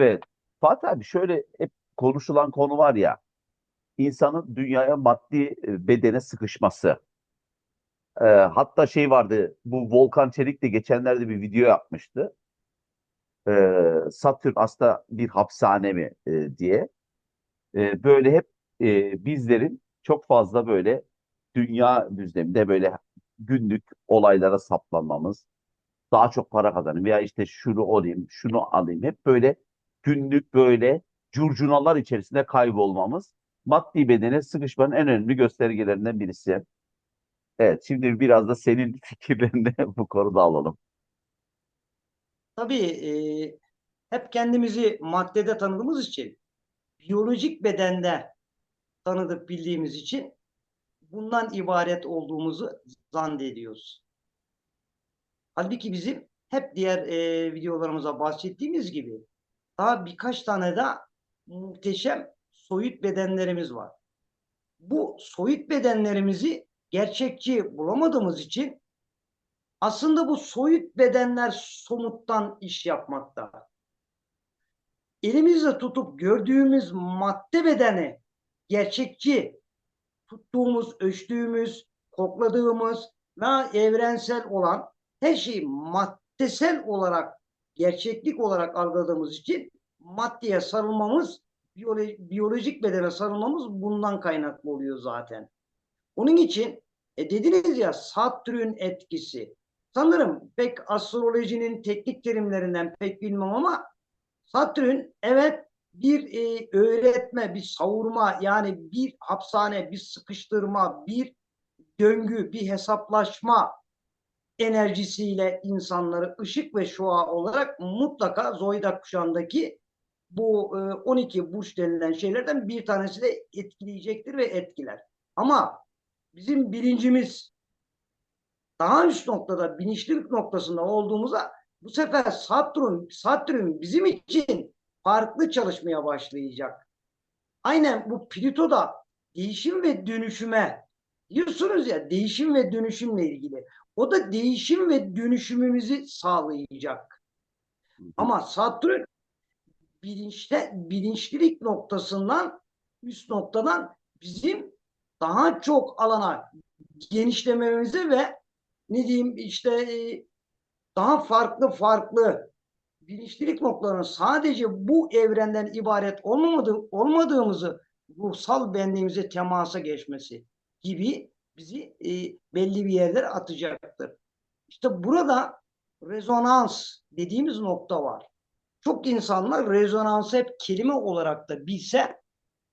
Evet. Fatih abi şöyle hep konuşulan konu var ya, insanın dünyaya maddi e, bedene sıkışması. Ee, hatta şey vardı, bu Volkan Çelik de geçenlerde bir video yapmıştı. Ee, Satürn aslında bir hapishane mi e, diye. Ee, böyle hep e, bizlerin çok fazla böyle dünya düzleminde böyle günlük olaylara saplanmamız, daha çok para kazanayım veya işte şunu olayım, şunu alayım. Hep böyle günlük böyle curcunalar içerisinde kaybolmamız maddi bedene sıkışmanın en önemli göstergelerinden birisi. Evet, şimdi biraz da senin fikirlerini bu konuda alalım. Tabii e, hep kendimizi maddede tanıdığımız için, biyolojik bedende tanıdık bildiğimiz için bundan ibaret olduğumuzu zannediyoruz. Halbuki bizim hep diğer e, videolarımıza bahsettiğimiz gibi daha birkaç tane daha muhteşem soyut bedenlerimiz var. Bu soyut bedenlerimizi gerçekçi bulamadığımız için aslında bu soyut bedenler somuttan iş yapmakta. Elimizle tutup gördüğümüz madde bedeni gerçekçi tuttuğumuz, ölçtüğümüz, kokladığımız ve evrensel olan her şeyi maddesel olarak gerçeklik olarak algıladığımız için maddeye sarılmamız, biyolo- biyolojik bedene sarılmamız bundan kaynaklı oluyor zaten. Onun için e dediniz ya Satürn etkisi. Sanırım pek astrolojinin teknik terimlerinden pek bilmem ama Satürn evet bir e, öğretme, bir savurma yani bir hapishane, bir sıkıştırma, bir döngü, bir hesaplaşma enerjisiyle insanları ışık ve şua olarak mutlaka Zoyda kuşağındaki bu e, 12 burç denilen şeylerden bir tanesi de etkileyecektir ve etkiler. Ama bizim bilincimiz daha üst noktada bilinçlilik noktasında olduğumuza bu sefer Satürn, Satürn bizim için farklı çalışmaya başlayacak. Aynen bu Plüto da değişim ve dönüşüme diyorsunuz ya değişim ve dönüşümle ilgili. O da değişim ve dönüşümümüzü sağlayacak. Ama Satürn bilinçte bilinçlilik noktasından üst noktadan bizim daha çok alana genişlememize ve ne diyeyim işte e, daha farklı farklı bilinçlilik noktalarının sadece bu evrenden ibaret olmadığı, olmadığımızı ruhsal benliğimize temasa geçmesi gibi bizi e, belli bir yerlere atacaktır. İşte burada rezonans dediğimiz nokta var. Çok insanlar rezonansı hep kelime olarak da bilse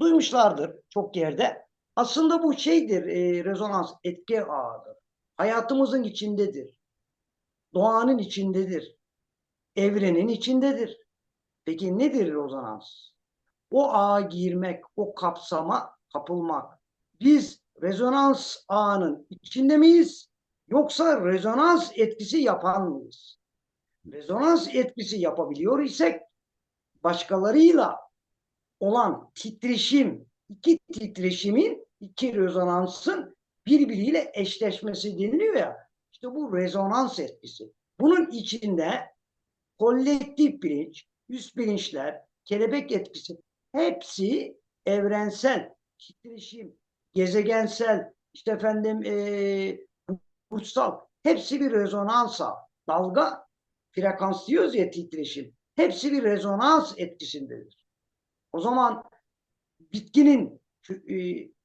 duymuşlardır çok yerde. Aslında bu şeydir, e, rezonans etki ağıdır. Hayatımızın içindedir. Doğanın içindedir. Evrenin içindedir. Peki nedir rezonans? O ağa girmek, o kapsama kapılmak. Biz rezonans ağının içinde miyiz? Yoksa rezonans etkisi yapan mıyız? Rezonans etkisi yapabiliyor isek başkalarıyla olan titreşim, iki titreşimin, iki rezonansın birbiriyle eşleşmesi deniliyor ya. İşte bu rezonans etkisi. Bunun içinde kolektif bilinç, üst bilinçler, kelebek etkisi hepsi evrensel, titreşim, gezegensel, işte efendim e, burçsal hepsi bir rezonansa, dalga, frekans diyoruz ya titreşim. Hepsi bir rezonans etkisindedir. O zaman bitkinin e,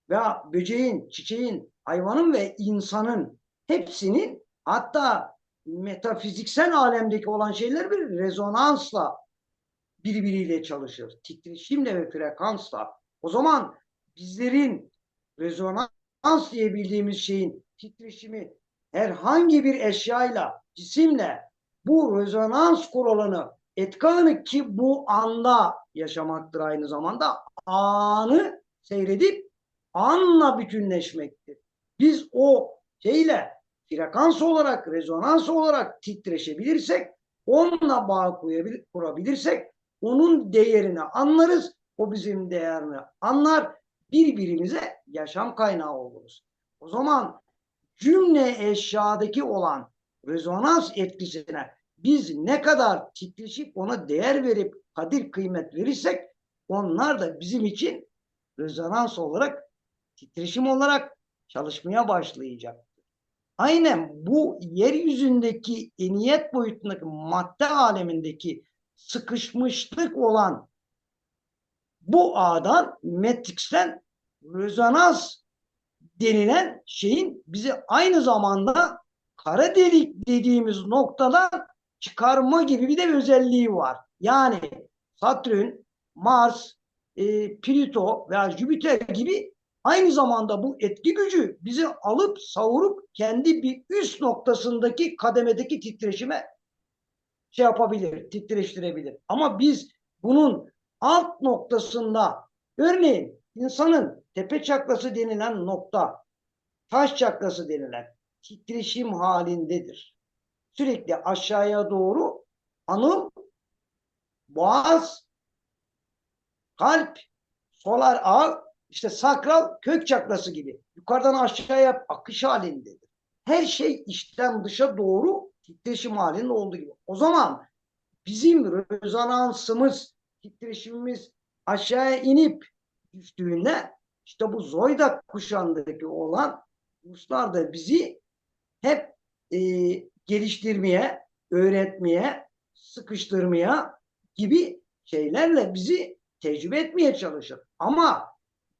veya böceğin, çiçeğin, hayvanın ve insanın hepsinin hatta metafiziksel alemdeki olan şeyler bir rezonansla birbiriyle çalışır. Titreşimle ve frekansla. O zaman bizlerin rezonans diye bildiğimiz şeyin titreşimi herhangi bir eşyayla, cisimle bu rezonans kuralını etkanı ki bu anda yaşamaktır aynı zamanda anı seyredip anla bütünleşmektir. Biz o şeyle frekans olarak, rezonans olarak titreşebilirsek, onunla bağ kurabilirsek, onun değerini anlarız, o bizim değerini anlar, birbirimize yaşam kaynağı oluruz. O zaman cümle eşyadaki olan rezonans etkisine biz ne kadar titreşip ona değer verip kadir kıymet verirsek onlar da bizim için rezonans olarak titreşim olarak çalışmaya başlayacak. Aynen bu yeryüzündeki eniyet boyutundaki madde alemindeki sıkışmışlık olan bu ağdan Matrix'ten rezonans denilen şeyin bizi aynı zamanda kara delik dediğimiz noktadan çıkarma gibi bir de özelliği var. Yani Satürn, Mars, e, Plüto veya Jüpiter gibi aynı zamanda bu etki gücü bizi alıp savurup kendi bir üst noktasındaki kademedeki titreşime şey yapabilir, titreştirebilir. Ama biz bunun alt noktasında örneğin insanın tepe çakrası denilen nokta, taş çakrası denilen titreşim halindedir. Sürekli aşağıya doğru anıl, boğaz, kalp, solar ağ, işte sakral kök çakrası gibi yukarıdan aşağıya akış halindedir. Her şey içten dışa doğru titreşim halinde olduğu gibi. O zaman bizim rezonansımız, titreşimimiz aşağıya inip düştüğünde işte bu Zoyda kuşağındaki olan Ruslar da bizi hep e, geliştirmeye, öğretmeye, sıkıştırmaya gibi şeylerle bizi tecrübe etmeye çalışır. Ama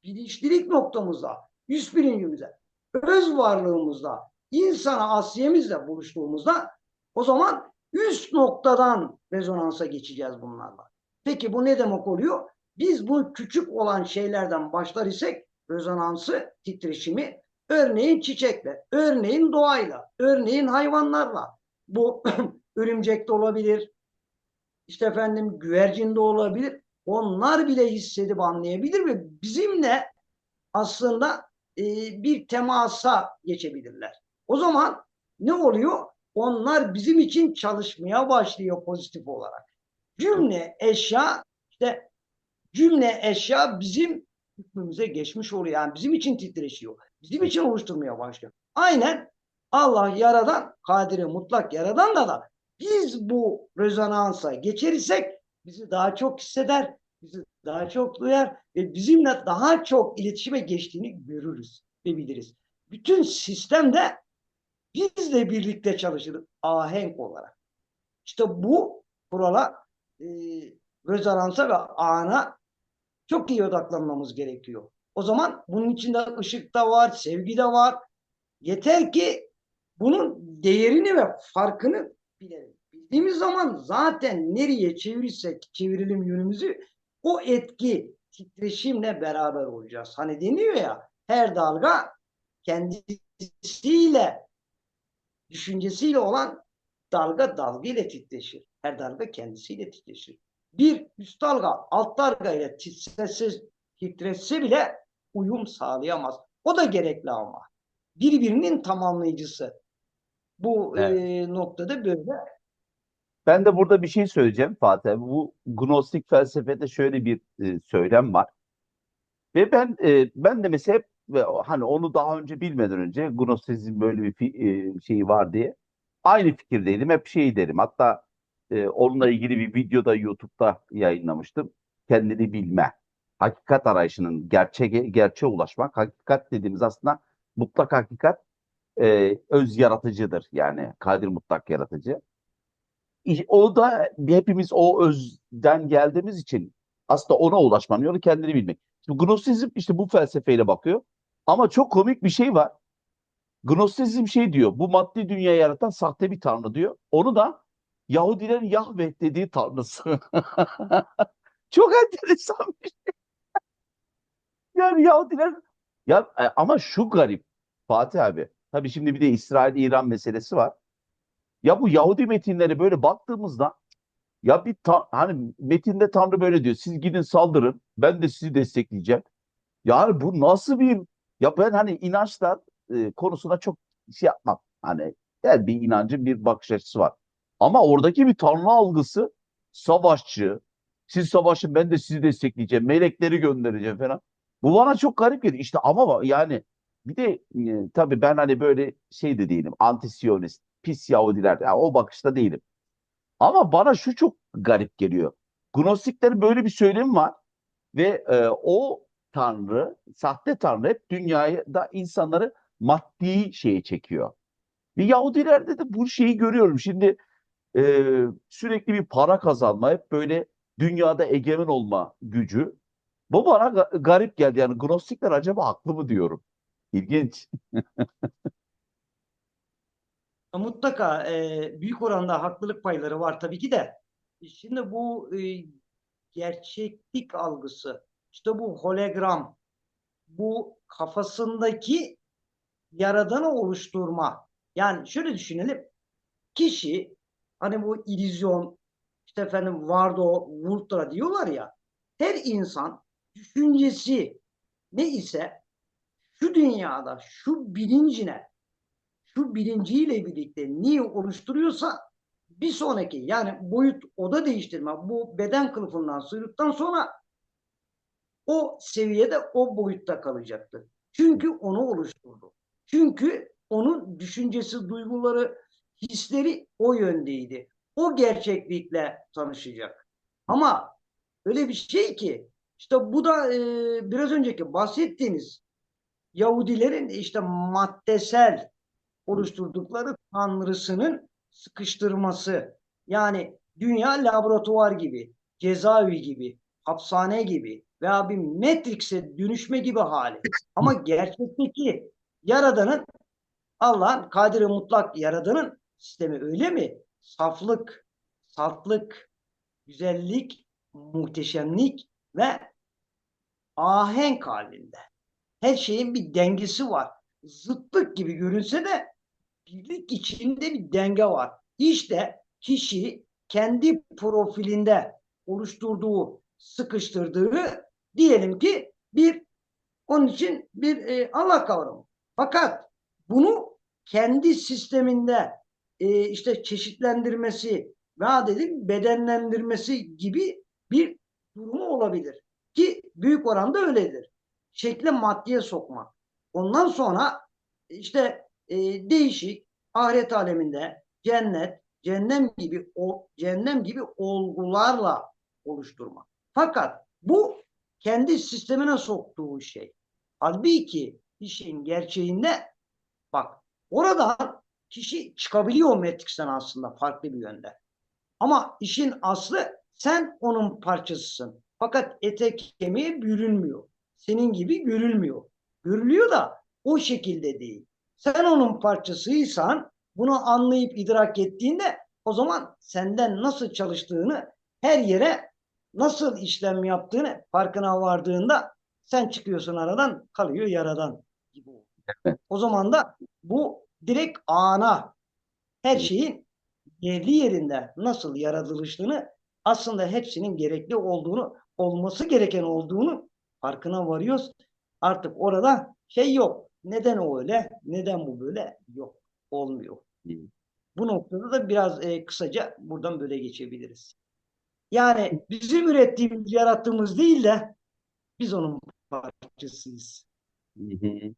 bilinçlilik noktamızda, üst bilincimizde, öz varlığımızda, insana asiyemizle buluştuğumuzda o zaman üst noktadan rezonansa geçeceğiz bunlarla. Peki bu ne demek oluyor? Biz bu küçük olan şeylerden başlar isek rezonansı, titreşimi örneğin çiçekle, örneğin doğayla, örneğin hayvanlarla. Bu örümcek de olabilir, işte efendim güvercin de olabilir. Onlar bile hissedip anlayabilir ve bizimle aslında e, bir temasa geçebilirler. O zaman ne oluyor? Onlar bizim için çalışmaya başlıyor pozitif olarak. Cümle eşya işte cümle eşya bizim hükmümüze geçmiş oluyor. Yani bizim için titreşiyor. Bizim için oluşturmaya başlıyor. Aynen Allah yaradan, kadiri mutlak yaradan da da biz bu rezonansa geçerirsek bizi daha çok hisseder, bizi daha çok duyar ve bizimle daha çok iletişime geçtiğini görürüz ve biliriz. Bütün sistemde bizle birlikte çalışır ahenk olarak. İşte bu kurala e, rezonansa ve ana çok iyi odaklanmamız gerekiyor. O zaman bunun içinde ışık da var, sevgi de var. Yeter ki bunun değerini ve farkını bilelim. Bildiğimiz zaman zaten nereye çevirirsek çevirelim yönümüzü o etki titreşimle beraber olacağız. Hani deniyor ya her dalga kendisiyle düşüncesiyle olan dalga dalga ile titreşir. Her dalga kendisiyle titreşir. Bir üst dalga alt dalga ile titrese, titretse bile uyum sağlayamaz. O da gerekli ama. Birbirinin tamamlayıcısı. Bu Evet. e, noktada böyle. Ben de burada bir şey söyleyeceğim Fatih. Bu Gnostik felsefede şöyle bir e, söylem var. Ve ben e, ben de mesela hep ve hani onu daha önce bilmeden önce Gnostizm böyle bir fi- e, şeyi var diye aynı fikirdeydim. Hep şey derim. Hatta e, onunla ilgili bir videoda YouTube'da yayınlamıştım. Kendini bilme. Hakikat arayışının gerçeğe gerçeğe ulaşmak. Hakikat dediğimiz aslında mutlak hakikat e, öz yaratıcıdır. Yani kadir mutlak yaratıcı. O da hepimiz o özden geldiğimiz için aslında ona ulaşmanın yolu kendini bilmek. Şimdi Gnostizm işte bu felsefeyle bakıyor. Ama çok komik bir şey var. Gnostizm şey diyor. Bu maddi dünyayı yaratan sahte bir tanrı diyor. Onu da Yahudilerin Yahve dediği tanrısı. Çok enteresan bir şey. Yani Yahudiler ya e, ama şu garip Fatih abi. Tabii şimdi bir de İsrail-İran meselesi var. Ya bu Yahudi metinleri böyle baktığımızda ya bir ta- hani metinde Tanrı böyle diyor. Siz gidin saldırın. Ben de sizi destekleyeceğim. Yani bu nasıl bir ya ben hani inançlar e, konusuna çok şey yapmam. Hani her bir inancın bir bakış açısı var. Ama oradaki bir Tanrı algısı savaşçı. Siz savaşın ben de sizi destekleyeceğim. Melekleri göndereceğim falan. Bu bana çok garip geliyor. İşte ama yani bir de e, tabii ben hani böyle şey de değilim. Anti-Siyonist, pis Yahudiler. Ya o bakışta değilim. Ama bana şu çok garip geliyor. Gnostiklerin böyle bir söylemi var ve e, o tanrı, sahte tanrı hep dünyada insanları maddi şeye çekiyor. Ve Yahudilerde de bu şeyi görüyorum. Şimdi e, sürekli bir para kazanma, hep böyle dünyada egemen olma gücü. Bu bana ga- garip geldi. Yani Gnostikler acaba haklı mı diyorum. İlginç. Mutlaka e, büyük oranda haklılık payları var tabii ki de. Şimdi bu e, gerçeklik algısı, işte bu hologram, bu kafasındaki yaradanı oluşturma. Yani şöyle düşünelim. Kişi hani bu illüzyon, işte efendim Vardo, Ultra diyorlar ya. Her insan düşüncesi ne ise şu dünyada şu bilincine şu bilinciyle birlikte niye oluşturuyorsa bir sonraki yani boyut oda değiştirme bu beden kılıfından sıyrıldıktan sonra o seviyede o boyutta kalacaktır. Çünkü onu oluşturdu. Çünkü onun düşüncesi, duyguları, hisleri o yöndeydi. O gerçeklikle tanışacak. Ama öyle bir şey ki işte bu da e, biraz önceki bahsettiğiniz Yahudilerin işte maddesel oluşturdukları tanrısının sıkıştırması. Yani dünya laboratuvar gibi, cezaevi gibi, hapishane gibi veya bir Matrix'e dönüşme gibi hali. Ama gerçekteki yaradanın Allah'ın kadiri mutlak yaradanın sistemi öyle mi? Saflık, saflık, güzellik, muhteşemlik ve ahenk halinde. Her şeyin bir dengesi var. Zıtlık gibi görünse de birlik içinde bir denge var. İşte kişi kendi profilinde oluşturduğu, sıkıştırdığı diyelim ki bir onun için bir e, Allah kavramı. Fakat bunu kendi sisteminde e, işte çeşitlendirmesi veya dedim bedenlendirmesi gibi bir durumu olabilir. Ki büyük oranda öyledir. Şekle maddeye sokma. Ondan sonra işte e, değişik ahiret aleminde cennet, cehennem gibi o cehennem gibi olgularla oluşturma. Fakat bu kendi sistemine soktuğu şey. Halbuki işin gerçeğinde bak oradan kişi çıkabiliyor Matrix'ten aslında farklı bir yönde. Ama işin aslı sen onun parçasısın. Fakat ete kemiğe bürünmüyor. Senin gibi görülmüyor. Görülüyor da o şekilde değil. Sen onun parçasıysan bunu anlayıp idrak ettiğinde o zaman senden nasıl çalıştığını her yere nasıl işlem yaptığını farkına vardığında sen çıkıyorsun aradan kalıyor yaradan gibi. O zaman da bu direkt ana her şeyin yerli yerinde nasıl yaratılışını aslında hepsinin gerekli olduğunu olması gereken olduğunu farkına varıyoruz. Artık orada şey yok. Neden o öyle? Neden bu böyle? Yok. Olmuyor. Bu noktada da biraz e, kısaca buradan böyle geçebiliriz. Yani bizim ürettiğimiz, yarattığımız değil de biz onun parçasıyız. Hı hı.